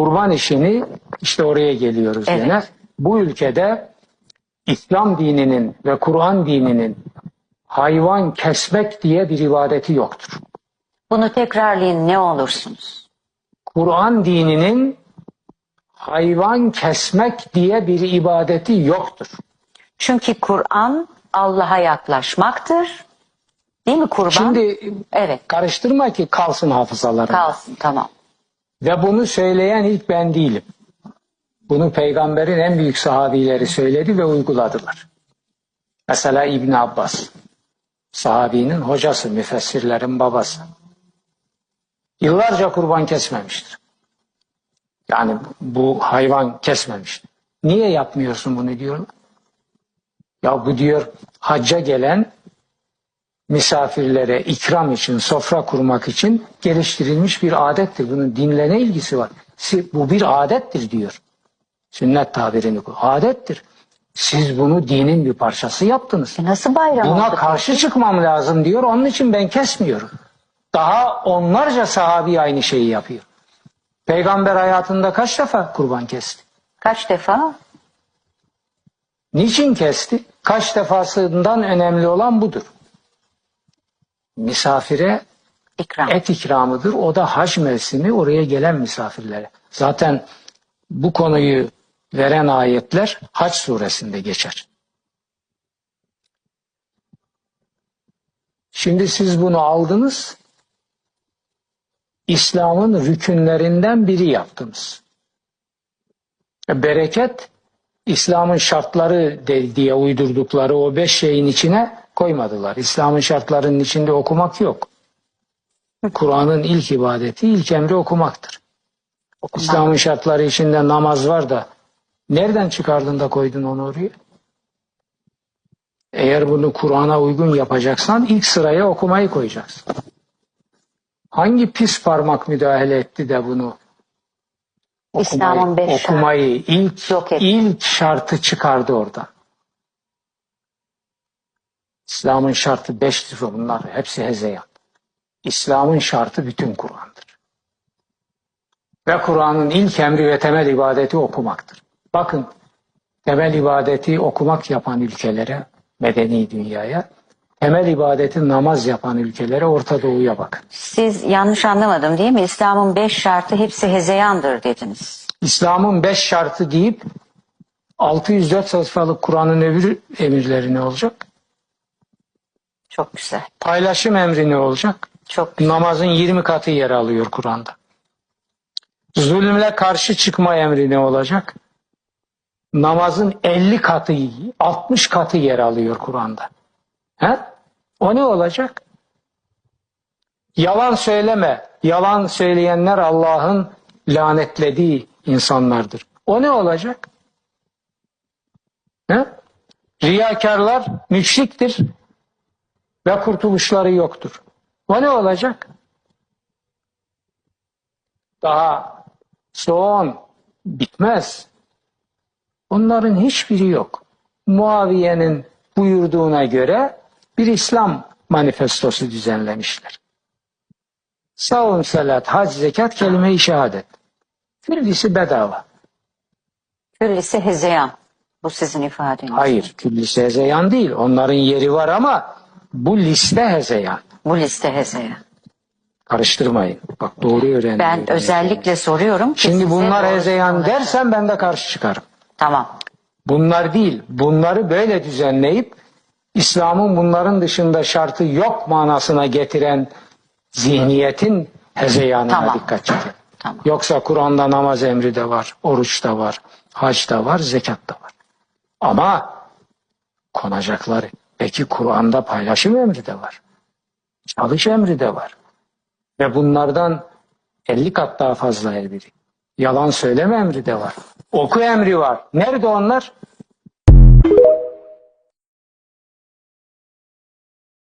kurban işini işte oraya geliyoruz Evet. yine. Bu ülkede İslam dininin ve Kur'an dininin hayvan kesmek diye bir ibadeti yoktur. Bunu tekrarlayın ne olursunuz. Kur'an dininin hayvan kesmek diye bir ibadeti yoktur. Çünkü Kur'an Allah'a yaklaşmaktır. Değil mi kurban? Şimdi evet karıştırma ki kalsın hafızalarında. kalsın tamam. Ve bunu söyleyen ilk ben değilim. Bunu peygamberin en büyük sahabileri söyledi ve uyguladılar. Mesela İbn Abbas, sahabinin hocası, müfessirlerin babası. Yıllarca kurban kesmemiştir. Yani bu hayvan kesmemiştir. Niye yapmıyorsun bunu diyorlar. Ya bu diyor hacca gelen misafirlere ikram için, sofra kurmak için geliştirilmiş bir adettir. Bunun dinle ne ilgisi var? Bu bir adettir diyor. Sünnet tabirini bu. Adettir. Siz bunu dinin bir parçası yaptınız. E nasıl bayram Buna oldu? karşı çıkmam lazım diyor. Onun için ben kesmiyorum. Daha onlarca sahabi aynı şeyi yapıyor. Peygamber hayatında kaç defa kurban kesti? Kaç defa? Niçin kesti? Kaç defasından önemli olan budur. Misafire İkram. et ikramıdır. O da hac mevsimi oraya gelen misafirlere. Zaten bu konuyu veren ayetler Hac suresinde geçer. Şimdi siz bunu aldınız. İslam'ın rükünlerinden biri yaptınız. Bereket İslam'ın şartları diye uydurdukları o beş şeyin içine koymadılar. İslam'ın şartlarının içinde okumak yok. Kur'an'ın ilk ibadeti, ilk emri okumaktır. İslam'ın şartları içinde namaz var da nereden çıkardın da koydun onu oraya? Eğer bunu Kur'an'a uygun yapacaksan ilk sıraya okumayı koyacaksın. Hangi pis parmak müdahale etti de bunu İslam'ın beş okumayı ilk Yok etti. ilk şartı çıkardı orada. İslam'ın şartı beştir bunlar. Hepsi hezeyan. İslam'ın şartı bütün Kur'an'dır. Ve Kur'an'ın ilk emri ve temel ibadeti okumaktır. Bakın temel ibadeti okumak yapan ülkelere, medeni dünyaya, temel ibadeti namaz yapan ülkelere, Orta Doğu'ya bakın. Siz yanlış anlamadım değil mi? İslam'ın beş şartı hepsi hezeyandır dediniz. İslam'ın beş şartı deyip 604 sayfalık Kur'an'ın öbür emirleri ne olacak? Çok güzel. Paylaşım emri ne olacak? Çok güzel. Namazın 20 katı yer alıyor Kur'an'da. Zulümle karşı çıkma emri ne olacak? Namazın 50 katı, 60 katı yer alıyor Kur'an'da. He? O ne olacak? Yalan söyleme. Yalan söyleyenler Allah'ın lanetlediği insanlardır. O ne olacak? He? Riyakarlar müşriktir ve kurtuluşları yoktur. O ne olacak? Daha son bitmez. Onların hiçbiri yok. Muaviye'nin buyurduğuna göre bir İslam manifestosu düzenlemişler. Savun, salat, hac, zekat, kelime-i şehadet. Küllisi bedava. Küllisi hezeyan. Bu sizin ifadeniz. Hayır, küllisi hezeyan değil. Onların yeri var ama bu liste hezeyan. Bu liste hezeyan. Karıştırmayın. Bak doğru öğrenin. Ben özellikle soruyorum. ki Şimdi bunlar hezeyan dersen ben de karşı çıkarım. Tamam. Bunlar değil. Bunları böyle düzenleyip İslam'ın bunların dışında şartı yok manasına getiren zihniyetin hezeyanına Tamam. dikkat çekin. Tamam. Yoksa Kur'an'da namaz emri de var, oruç da var, hac da var, zekat da var. Ama konacakları. Peki Kur'an'da paylaşım emri de var. Çalış emri de var. Ve bunlardan 50 kat daha fazla emri. Yalan söyleme emri de var. Oku emri var. Nerede onlar?